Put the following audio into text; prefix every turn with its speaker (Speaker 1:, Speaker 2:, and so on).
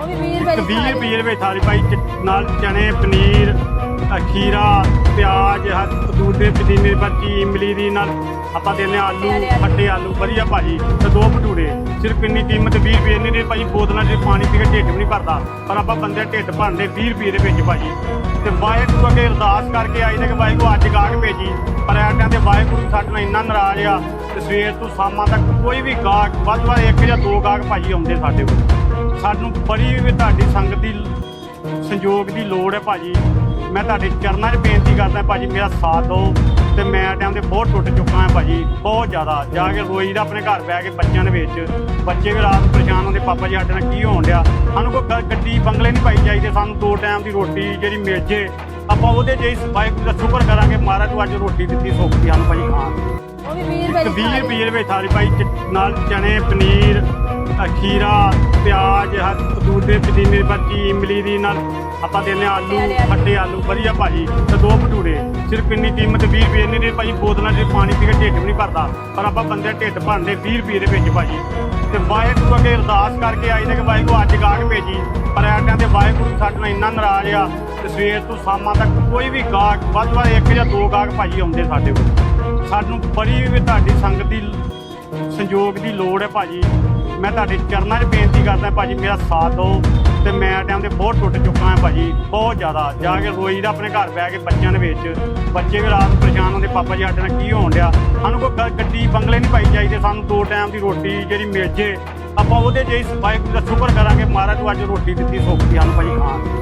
Speaker 1: ਉਹ ਵੀ 20 ਰੁਪਏ ਦੀ
Speaker 2: 20
Speaker 1: ਥਾਲੀ।
Speaker 2: ਰੁਪਏ ਦੇ ਵਿੱਚ ਥਾਲੀ ਭਾਈ ਚ- ਨਾਲ ਚਨੇ ਪਨੀਰ ਅ, ਖੀਰਾ ਪਿਆਜ਼ ਹਰ ਦੂਦੇ ਪੁਦੀਨੇ ਬੱਚੀ ਇਮਲੀ ਦੀ ਨਾਲ ਆਪਾਂ ਦਿੰਦੇ ਹਾਂ ਆਲੂ
Speaker 1: ਖੱਟੇ ਆਲੂ।
Speaker 2: ਖੱਟੇ ਆਲੂ ਵਧੀਆ ਭਾਜੀ। ਤੇ ਦੋ ਭਟੂਰੇ। ਸਿਰਫ ਇੰਨੀ ਕੀਮਤ 20 ਰੁਪਏ ਇੰਨੀ ਦੇ ਭਾਜੀ ਬੋਤਲਾਂ 'ਚ ਪਾਣੀ ਪੀ ਕੇ ਢਿੱਡ ਵੀ ਨਹੀਂ ਭਰਦਾ। ਪਰ ਆਪਾਂ ਬੰਦੇ ਢਿੱਡ ਭਰਦੇ 20 ਰੁਪਏ ਦੇ ਵਿੱਚ ਭਾਜੀ। ਤੇ ਵਾਹਿਗੁਰੂ ਅੱਗੇ ਅਰਦਾਸ ਕਰਕੇ ਆਈ ਨੇ ਕਿ ਵਾਹਿਗੁਰੂ ਅੱਜ ਗਾਹਕ ਭੇਜੀ। ਪਰ ਐਟਾਂ ਤੇ ਵਾਹਿਗੁਰੂ ਸਾਡੇ ਨਾਲ ਇੰਨਾ ਨਾਰਾਜ਼ ਆ ਤੇ ਸਵੇਰ ਤੋਂ ਸ਼ਾਮਾਂ ਤੱਕ ਕੋਈ ਵੀ ਗਾਹਕ ਵੱਧ ਤੋਂ ਵੱਧ ਇੱਕ ਜਾਂ ਦੋ ਗਾਹਕ ਭਾਜੀ ਆਉਂਦੇ ਸਾਡੇ ਕੋਲ। ਸਾਨੂੰ ਬੜੀ ਵੀ ਤੁਹਾਡੀ ਸੰਗਤ ਦੀ ਸੰਯੋਗ ਦੀ ਲੋੜ ਹੈ ਭਾਜੀ। ਮੈਂ ਤੁਹਾਡੇ ਚਰਨਾਂ 'ਚ ਬੇਨਤੀ ਕਰਦਾ ਭਾਜੀ ਮੇਰਾ ਸਾਥ ਦਿਓ ਤੇ ਮੈਂ ਟਾਈਮ ਤੇ ਬਹੁਤ ਟੁੱਟ ਚੁੱਕਾ ਹਾਂ ਭਾਜੀ ਬਹੁਤ ਜ਼ਿਆਦਾ। ਜਾ ਕੇ ਰੋਈ ਦਾ ਆਪਣੇ ਘਰ ਬਹਿ ਕੇ ਬੱਚਿਆਂ ਦੇ ਵਿੱਚ ਬੱਚੇ ਵੀ ਰਾਤ ਨੂੰ ਪਰੇਸ਼ਾਨ ਹੁੰਦੇ ਪਾਪਾ ਜੀ ਸਾਡੇ ਨਾਲ ਕੀ ਹੋਣ ਡਿਆ? ਸਾਨੂੰ ਕੋਈ ਗੱਡੀ ਬੰਗਲੇ ਨਹੀਂ ਪਾਈ ਚਾਹੀਦੇ ਸਾਨੂੰ ਦੋ ਟਾਈਮ ਦੀ ਰੋਟੀ ਜਿਹੜੀ ਮਿਲ ਜੇ ਆਪਾਂ ਉਹਦੇ ਜਿਹੀ ਸਫ਼ਾਈ ਦਾ ਸ਼ੁਕਰ ਕਰਾਂਗੇ ਮਹਾਰਾਜ ਤੂੰ ਅੱਜ ਰੋਟੀ ਦਿੱਤੀ ਸੁੱਖ ਦੀ ਸਾਨੂੰ ਭਾਜੀ ਖਾਣ
Speaker 1: ਉਹ ਵੀ 20 ਰੁਪਏ
Speaker 2: ਤੇ
Speaker 1: ਦੀ
Speaker 2: 20
Speaker 1: ਥਾਲੀ।
Speaker 2: ਰੁਪਏ ਵਿੱਚ ਥਾਲੀ ਭਾਈ ਨਾਲ ਚਨੇ ਪਨੀਰ ਖੀਰਾ ਪਿਆਜ਼ ਹਰ ਦੂਦੇ ਪੁਦੀਨੇ ਬੱਚੀ ਇਮਲੀ ਦੀ ਨਾਲ ਆਪਾਂ ਦਿੰਦੇ ਆਲੂ
Speaker 1: ਖੱਟੇ ਆਲੂ।
Speaker 2: ਵਧੀਆ ਭਾਜੀ ਤੇ ਦੋ ਭਟੂਰੇ। ਸਿਰਫ ਇੰਨੀ ਕੀਮਤ 20 ਰੁਪਏ ਇੰਨੀ ਦੇ ਭਾਜੀ ਬੋਤਲਾਂ 'ਚ ਪਾਣੀ ਪੀ ਕੇ ਢਿੱਡ ਵੀ ਨਹੀਂ ਭਰਦਾ। ਪਰ ਆਪਾਂ ਬੰਦੇ ਢਿੱਡ ਭਰਦੇ 20 ਰੁਪਏ ਦੇ ਵਿੱਚ ਭਾਜੀ। ਤੇ ਵਾਹਿਗੁਰੂ ਅੱਗੇ ਅਰਦਾਸ ਕਰਕੇ ਆਈ ਨੇ ਕਿ ਵਾਹਿਗੁਰੂ ਅੱਜ ਗਾਹਕ ਭੇਜੀ। ਪਰ ਐਟਾਂ ਤੇ ਵਾਹਿਗੁਰੂ ਸਾਡੇ ਨਾਲ ਇੰਨਾ ਨਾਰਾਜ਼ ਆ ਤੇ ਸਵੇਰ ਤੋਂ ਸ਼ਾਮਾਂ ਤੱਕ ਕੋਈ ਵੀ ਗਾਹਕ ਵੱਧ ਵੱਧ ਇੱਕ ਜਾਂ ਦੋ ਗਾਹਕ ਭਾਜੀ ਆਉਂਦੇ ਸਾਡੇ ਕੋਲ। ਸਾਨੂੰ ਬੜੀ ਵੀ ਤੁਹਾਡੀ ਸੰਗਤ ਦੀ ਸੰਯੋਗ ਦੀ ਲੋੜ ਹੈ ਭਾਜੀ। ਮੈਂ ਤੁਹਾਡੇ ਚਰਨਾਂ 'ਚ ਬੇਨਤੀ ਕਰਦਾ ਭਾਜੀ, ਮੇਰਾ ਸਾਥ ਦਿਓ ਤੇ ਮੈਂ ਟਾਈਮ ਤੇ ਬਹੁਤ ਟੁੱਟ ਚੁੱਕਾ ਹਾਂ ਭਾਜੀ, ਬਹੁਤ ਜ਼ਿਆਦਾ। ਜਾ ਕੇ ਰੋਈ ਦਾ ਆਪਣੇ ਘਰ ਬਹਿ ਕੇ ਬੱਚਿਆਂ ਦੇ ਵਿੱਚ, ਬੱਚੇ ਵੀ ਰਾਤ ਨੂੰ ਪਰੇਸ਼ਾਨ ਹੁੰਦੇ, ਪਾਪਾ ਜੀ ਸਾਡੇ ਨਾਲ ਕੀ ਹੋਣ ਡਿਆ? ਸਾਨੂੰ ਕੋਈ ਗੱਡੀ, ਬੰਗਲੇ ਨਹੀਂ ਪਾਈ ਚਾਹੀਦੇ, ਸਾਨੂੰ ਦੋ ਟਾਈਮ ਦੀ ਰੋਟੀ ਜਿਹੜੀ ਮਿਲ ਜੇ। ਆਪਾਂ ਉਹਦੇ ਜਿਹੀ ਸਫ਼ਾਈ ਦਾ ਸ਼ੁਕਰ ਕਰਾਂਗੇ, ਮਹਾਰਾਜ ਤੂੰ ਅੱਜ ਰੋਟੀ ਦਿੱਤੀ, ਸੁੱਖ ਦੀ ਸਾਨੂੰ ਭਾਜੀ ਖਾਣ